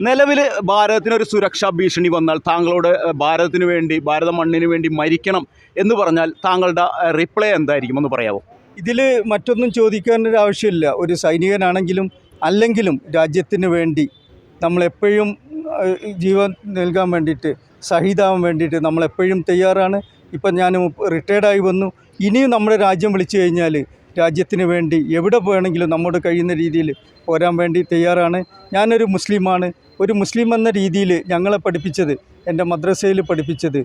നിലവിൽ ഭാരതത്തിന് ഒരു സുരക്ഷാ ഭീഷണി വന്നാൽ താങ്കളോട് ഭാരതത്തിന് വേണ്ടി ഭാരത മണ്ണിന് വേണ്ടി മരിക്കണം എന്ന് പറഞ്ഞാൽ താങ്കളുടെ റിപ്ലൈ എന്തായിരിക്കും? എന്ന് പറയാമോ ഇതിൽ മറ്റൊന്നും ചോദിക്കാൻ ഒരു ആവശ്യമില്ല. ഒരു സൈനികനാണെങ്കിലും അല്ലെങ്കിലും രാജ്യത്തിന് വേണ്ടി നമ്മളെപ്പോഴും ജീവൻ നൽകാൻ വേണ്ടിയിട്ട് സഹിതാവാൻ വേണ്ടിയിട്ട് നമ്മളെപ്പോഴും തയ്യാറാണ്. ഇപ്പം ഞാൻ റിട്ടയർഡായി വന്നു. ഇനിയും നമ്മുടെ രാജ്യം വിളിച്ചു കഴിഞ്ഞാൽ രാജ്യത്തിന് വേണ്ടി എവിടെ വേണമെങ്കിലും നമ്മോട് കഴിയുന്ന രീതിയിൽ പോരാൻ വേണ്ടി തയ്യാറാണ്. ഞാനൊരു മുസ്ലിമാണ്. ഒരു മുസ്ലിം എന്ന രീതിയിൽ ഞങ്ങളെ പഠിപ്പിച്ചത് എന്റെ മദ്രസയിൽ പഠിപ്പിച്ചത്.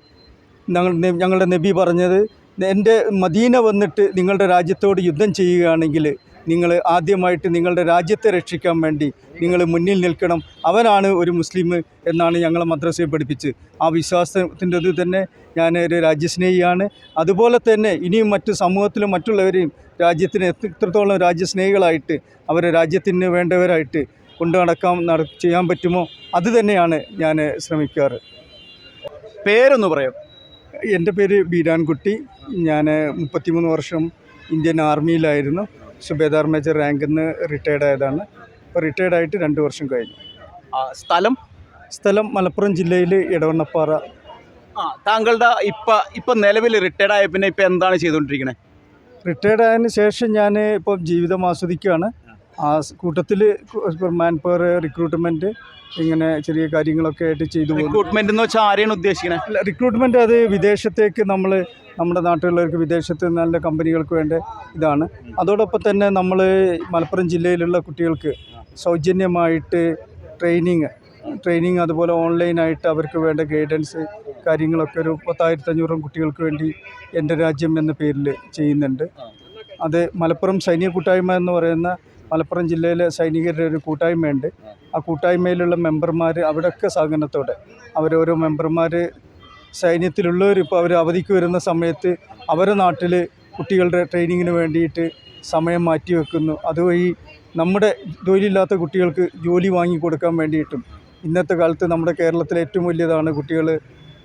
ഞങ്ങൾ ഞങ്ങളുടെ നബി പറഞ്ഞത് എന്റെ മദീന വന്നിട്ട് നിങ്ങളുടെ രാജ്യത്തോട് യുദ്ധം ചെയ്യുകയാണെങ്കിൽ നിങ്ങൾ ആദ്യമായിട്ട് നിങ്ങളുടെ രാജ്യത്തെ രക്ഷിക്കാൻ വേണ്ടി നിങ്ങൾ മുന്നിൽ നിൽക്കണം. അവനാണ് ഒരു മുസ്ലിം എന്നാണ് ഞങ്ങളെ മദ്രസയെ പഠിപ്പിച്ച്. ആ വിശ്വാസത്തിന്റെ ഇത് തന്നെ ഞാൻ ഒരു രാജ്യസ്നേഹിയാണ്. അതുപോലെ തന്നെ ഇനിയും മറ്റ് സമൂഹത്തിലും മറ്റുള്ളവരെയും രാജ്യത്തിന് എത്രത്തോളം രാജ്യസ്നേഹികളായിട്ട് അവരെ രാജ്യത്തിന് വേണ്ടവരായിട്ട് കൊണ്ടു നടക്കാം നട ചെയ്യാൻ പറ്റുമോ? അത് തന്നെയാണ് ഞാൻ ശ്രമിക്കാറ്. പേരൊന്ന് പറയാം. എന്റെ പേര് ബീരാൻകുട്ടി. ഞാൻ മുപ്പത്തിമൂന്ന് വർഷം ഇന്ത്യൻ ആർമിയിലായിരുന്നു. സുബേദാർ മേജർ റാങ്കിൽ നിന്ന് റിട്ടയർഡ് ആയതാണ്. ഇപ്പോൾ റിട്ടയർഡ് ആയിട്ട് രണ്ട് വർഷം കഴിഞ്ഞു. ആ, സ്ഥലം? സ്ഥലം മലപ്പുറം ജില്ലയിൽ ഇടവണ്ണപ്പാറ ആ താങ്കളുടെ ഇപ്പം ഇപ്പം നിലവിൽ റിട്ടയർഡ് ആയ പിന്നെ ഇപ്പം എന്താണ് ചെയ്തുകൊണ്ടിരിക്കുന്നത് റിട്ടയർഡ് ആയതിനു ശേഷം ഞാൻ ഇപ്പം ജീവിതം ആസ്വദിക്കുകയാണ് ആ കൂട്ടത്തിൽ മാൻ പവർ റിക്രൂട്ട്മെന്റ് ഇങ്ങനെ ചെറിയ കാര്യങ്ങളൊക്കെ ആയിട്ട് ചെയ്തു റിക്രൂട്ട്മെന്റ് എന്ന് വെച്ചാൽ ആരെയാണ് ഉദ്ദേശിക്കുന്നത് അല്ല റിക്രൂട്ട്മെന്റ് അത് വിദേശത്തേക്ക് നമ്മൾ നമ്മുടെ നാട്ടിലുള്ളവർക്ക് വിദേശത്ത് നല്ല കമ്പനികൾക്ക് വേണ്ട ഇതാണ്. അതോടൊപ്പം തന്നെ നമ്മൾ മലപ്പുറം ജില്ലയിലുള്ള കുട്ടികൾക്ക് സൗജന്യമായിട്ട് ട്രെയിനിങ് ട്രെയിനിങ് അതുപോലെ ഓൺലൈനായിട്ട് അവർക്ക് വേണ്ട ഗൈഡൻസ് കാര്യങ്ങളൊക്കെ ഒരു പത്തായിരത്തി അഞ്ഞൂറോളം കുട്ടികൾക്ക് വേണ്ടി എന്റെ രാജ്യം എന്ന പേരിൽ ചെയ്യുന്നുണ്ട്. അത് മലപ്പുറം സൈനിക കൂട്ടായ്മ എന്ന് പറയുന്ന മലപ്പുറം ജില്ലയിലെ സൈനികരുടെ ഒരു കൂട്ടായ്മയുണ്ട്. ആ. കൂട്ടായ്മയിലുള്ള മെമ്പർമാർ അവിടെയൊക്കെ സഹകരണത്തോടെ അവരോരോ മെമ്പർമാർ സൈന്യത്തിലുള്ളവർ ഇപ്പോൾ അവർ അവധിക്ക് വരുന്ന സമയത്ത് അവരെ നാട്ടിൽ കുട്ടികളുടെ ട്രെയിനിങ്ങിന് വേണ്ടിയിട്ട് സമയം മാറ്റി വെക്കുന്നു. അതുവഴി നമ്മുടെ ജോലിയില്ലാത്ത കുട്ടികൾക്ക് ജോലി വാങ്ങി കൊടുക്കാൻ വേണ്ടിയിട്ടും ഇന്നത്തെ കാലത്ത് നമ്മുടെ കേരളത്തിലെ ഏറ്റവും വലിയതാണ് കുട്ടികൾ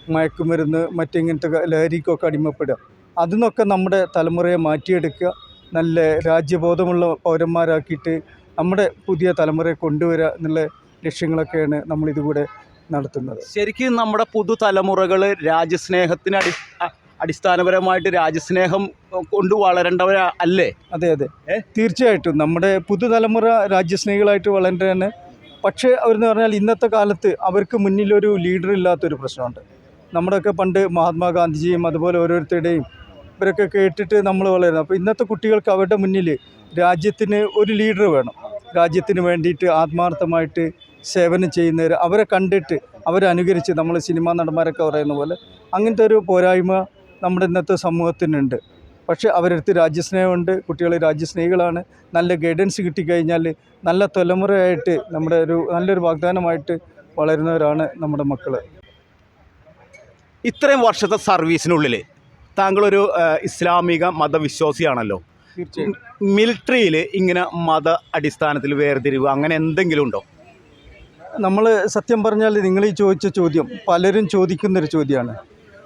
മയക്കുമരുന്ന് മറ്റിങ്ങനത്തെ ലഹരിക്കൊക്കെ അടിമപ്പെടുക. അതിൽ നിന്നൊക്കെ നമ്മുടെ തലമുറയെ മാറ്റിയെടുക്കുക. നല്ല രാജ്യബോധമുള്ള പൗരന്മാരാക്കിയിട്ട് നമ്മുടെ പുതിയ തലമുറയെ കൊണ്ടുവരിക എന്നുള്ള ലക്ഷ്യങ്ങളൊക്കെയാണ് നമ്മളിതുകൂടെ നടത്തുന്നത്. ശരിക്കും നമ്മുടെ പുതുതലമുറകൾ രാജ്യസ്നേഹത്തിന് അടി അടിസ്ഥാനപരമായിട്ട് രാജ്യസ്നേഹം കൊണ്ട് വളരേണ്ടവരാ അല്ലേ? അതെ അതെ. തീർച്ചയായിട്ടും. നമ്മുടെ പുതുതലമുറ രാജ്യസ്നേഹികളായിട്ട് വളരേണ്ടതാണ്. പക്ഷേ അവരെന്ന് പറഞ്ഞാൽ ഇന്നത്തെ കാലത്ത് അവർക്ക് മുന്നിലൊരു ലീഡർ ഇല്ലാത്തൊരു പ്രശ്നമുണ്ട്. നമ്മുടെയൊക്കെ പണ്ട് മഹാത്മാഗാന്ധിജിയും അതുപോലെ ഓരോരുത്തരുടെയും ഇവരൊക്കെ കേട്ടിട്ട് നമ്മൾ വളരുന്നത്. അപ്പോൾ ഇന്നത്തെ കുട്ടികൾക്ക് അവരുടെ മുന്നിൽ രാജ്യത്തിന് ഒരു ലീഡർ വേണം. രാജ്യത്തിന് വേണ്ടിയിട്ട് ആത്മാർത്ഥമായിട്ട് സേവനം ചെയ്യുന്നവർ അവരെ കണ്ടിട്ട് അവരെ അനുകരിച്ച് നമ്മൾ സിനിമാ നടന്മാരൊക്കെ പറയുന്ന പോലെ അങ്ങനത്തെ ഒരു പോരായ്മ നമ്മുടെ ഇന്നത്തെ സമൂഹത്തിനുണ്ട്. പക്ഷേ അവരടുത്ത് രാജ്യസ്നേഹമുണ്ട്. കുട്ടികൾ രാജ്യസ്നേഹികളാണ്. നല്ല ഗൈഡൻസ് കിട്ടിക്കഴിഞ്ഞാൽ നല്ല തലമുറയായിട്ട് നമ്മുടെ ഒരു നല്ലൊരു വാഗ്ദാനമായിട്ട് വളരുന്നവരാണ് നമ്മുടെ മക്കൾ ഇത്രയും വർഷത്തെ സർവീസിനുള്ളിൽ താങ്കളൊരു ഇസ്ലാമിക മതവിശ്വാസിയാണല്ലോ. മിലിട്ടറിയിൽ മിലിറ്ററിയിൽ ഇങ്ങനെ മത അടിസ്ഥാനത്തിൽ വേർതിരിവ് അങ്ങനെ എന്തെങ്കിലും ഉണ്ടോ? നമ്മൾ സത്യം പറഞ്ഞാൽ നിങ്ങൾ ഈ ചോദിച്ച ചോദ്യം പലരും ചോദിക്കുന്നൊരു ചോദ്യമാണ്.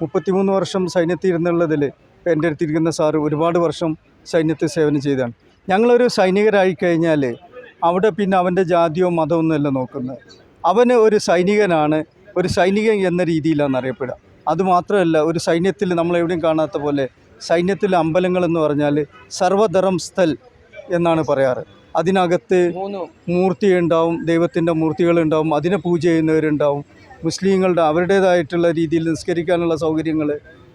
മുപ്പത്തിമൂന്ന് വർഷം സൈന്യത്തിൽ ഇരുന്നുള്ളതിൽ എന്റെ അടുത്തിരിക്കുന്ന സാറ് ഒരുപാട് വർഷം സൈന്യത്തിൽ സേവനം ചെയ്തതാണ്. ഞങ്ങളൊരു സൈനികരായി കഴിഞ്ഞാൽ അവിടെ പിന്നെ അവന്റെ ജാതിയോ മതമൊന്നുമല്ല നോക്കുന്നത്. അവന് ഒരു സൈനികനാണ് ഒരു സൈനികൻ എന്ന രീതിയിലാണ് അറിയപ്പെടുക അതുമാത്രമല്ല ഒരു സൈന്യത്തിൽ നമ്മൾ എവിടെയും കാണാത്ത പോലെ സൈന്യത്തിലെ അമ്പലങ്ങളെന്ന് പറഞ്ഞാൽ സർവധരം സ്ഥൽ എന്നാണ് പറയാറ്. അതിനകത്ത് മൂർത്തി ഉണ്ടാവും ദൈവത്തിന്റെ മൂർത്തികളുണ്ടാവും അതിനെ പൂജ ചെയ്യുന്നവരുണ്ടാവും. മുസ്ലിങ്ങളുടെ അവരുടേതായിട്ടുള്ള രീതിയിൽ നിസ്കരിക്കാനുള്ള സൗകര്യങ്ങൾ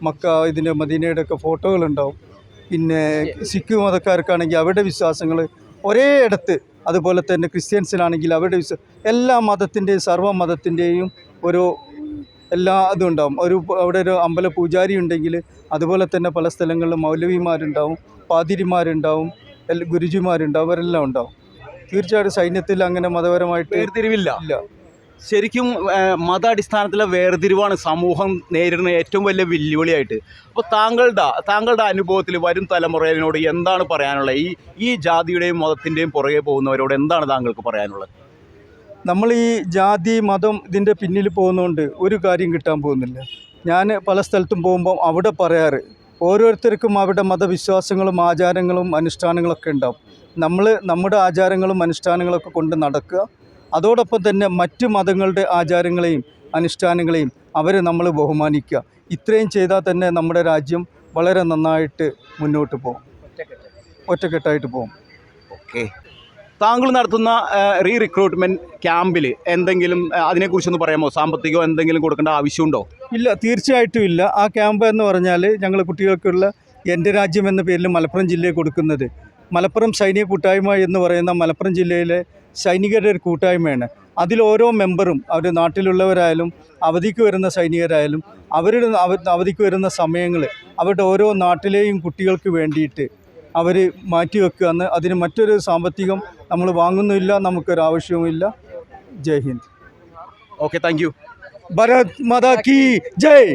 മക്ക ഇതിന്റെ മദീനയുടെ ഒക്കെ ഫോട്ടോകളുണ്ടാവും. പിന്നെ സിഖ് മതക്കാർക്കാണെങ്കിൽ അവരുടെ വിശ്വാസങ്ങൾ ഒരേ ഇടത്ത് അതുപോലെ തന്നെ ക്രിസ്ത്യൻസിനാണെങ്കിൽ അവരുടെ വിശ്വാസം എല്ലാ മതത്തിന്റെയും സർവ മതത്തിന്റെയും ഒരു എല്ലാ ഇതും ഉണ്ടാവും. ഒരു അവിടെ ഒരു അമ്പല പൂജാരി ഉണ്ടെങ്കിൽ അതുപോലെ തന്നെ പല സ്ഥലങ്ങളിലും മൗലവിമാരുണ്ടാവും പാതിരിമാരുണ്ടാവും ഗുരുജിമാരുണ്ടാവും അവരെല്ലാം ഉണ്ടാവും. തീർച്ചയായിട്ടും സൈന്യത്തിൽ അങ്ങനെ മതപരമായിട്ട് വേർതിരിവില്ല. ഇല്ല. ശരിക്കും മതാടിസ്ഥാനത്തിലെ വേർതിരിവാണ് സമൂഹം നേരിടുന്ന ഏറ്റവും വലിയ വെല്ലുവിളിയായിട്ട്. അപ്പോൾ താങ്കളുടെ താങ്കളുടെ അനുഭവത്തിൽ വരും തലമുറയിനോട് എന്താണ് പറയാനുള്ളത്? ഈ ഈ ജാതിയുടെയും മതത്തിന്റെയും പുറകെ പോകുന്നവരോട് എന്താണ് താങ്കൾക്ക് പറയാനുള്ളത്? നമ്മൾ ഈ ജാതി മതം ഇതിന്റെ പിന്നിൽ പോകുന്നതുകൊണ്ട് ഒരു കാര്യം കിട്ടാൻ പോകുന്നില്ല. ഞാൻ പല സ്ഥലത്തും പോകുമ്പോൾ അവിടെ പറയാറ് ഓരോരുത്തർക്കും അവരുടെ മതവിശ്വാസങ്ങളും ആചാരങ്ങളും അനുഷ്ഠാനങ്ങളൊക്കെ ഉണ്ടാവും. നമ്മൾ നമ്മുടെ ആചാരങ്ങളും അനുഷ്ഠാനങ്ങളൊക്കെ കൊണ്ട് നടക്കുക. അതോടൊപ്പം തന്നെ മറ്റ് മതങ്ങളുടെ ആചാരങ്ങളെയും അനുഷ്ഠാനങ്ങളെയും അവരെ നമ്മൾ ബഹുമാനിക്കുക. ഇത്രയും ചെയ്താൽ തന്നെ നമ്മുടെ രാജ്യം വളരെ നന്നായിട്ട് മുന്നോട്ട് പോകും. ഒറ്റക്കെട്ടായിട്ട് പോകും. ഓക്കെ. താങ്കൾ നടത്തുന്ന റീ റിക്രൂട്ട്മെന്റ് ക്യാമ്പിൽ എന്തെങ്കിലും അതിനെക്കുറിച്ചൊന്ന് പറയാമോ? സാമ്പത്തികമോ എന്തെങ്കിലും കൊടുക്കേണ്ട ആവശ്യമുണ്ടോ? ഇല്ല തീർച്ചയായിട്ടും ഇല്ല. ആ ക്യാമ്പ് എന്ന് പറഞ്ഞാൽ ഞങ്ങൾ കുട്ടികൾക്കുള്ള എന്റെ രാജ്യം എന്ന പേരിൽ മലപ്പുറം ജില്ലയിൽ കൊടുക്കുന്നത്. മലപ്പുറം സൈനിക കൂട്ടായ്മ എന്ന് പറയുന്ന മലപ്പുറം ജില്ലയിലെ സൈനികരുടെ ഒരു കൂട്ടായ്മയാണ്. അതിൽ ഓരോ മെമ്പറും അവർ നാട്ടിലുള്ളവരായാലും അവധിക്ക് വരുന്ന സൈനികരായാലും അവരുടെ അവധിക്ക് വരുന്ന സമയങ്ങൾ അവരുടെ ഓരോ നാട്ടിലെയും കുട്ടികൾക്ക് വേണ്ടിയിട്ട് അവർ മാറ്റിവെക്കുകയെന്ന് അതിന് മറ്റൊരു സാമ്പത്തികം നമ്മൾ വാങ്ങുന്നില്ല നമുക്കൊരു ആവശ്യവുമില്ല ജയ് Hind. Okay thank you Bharat Mata Ki Jai!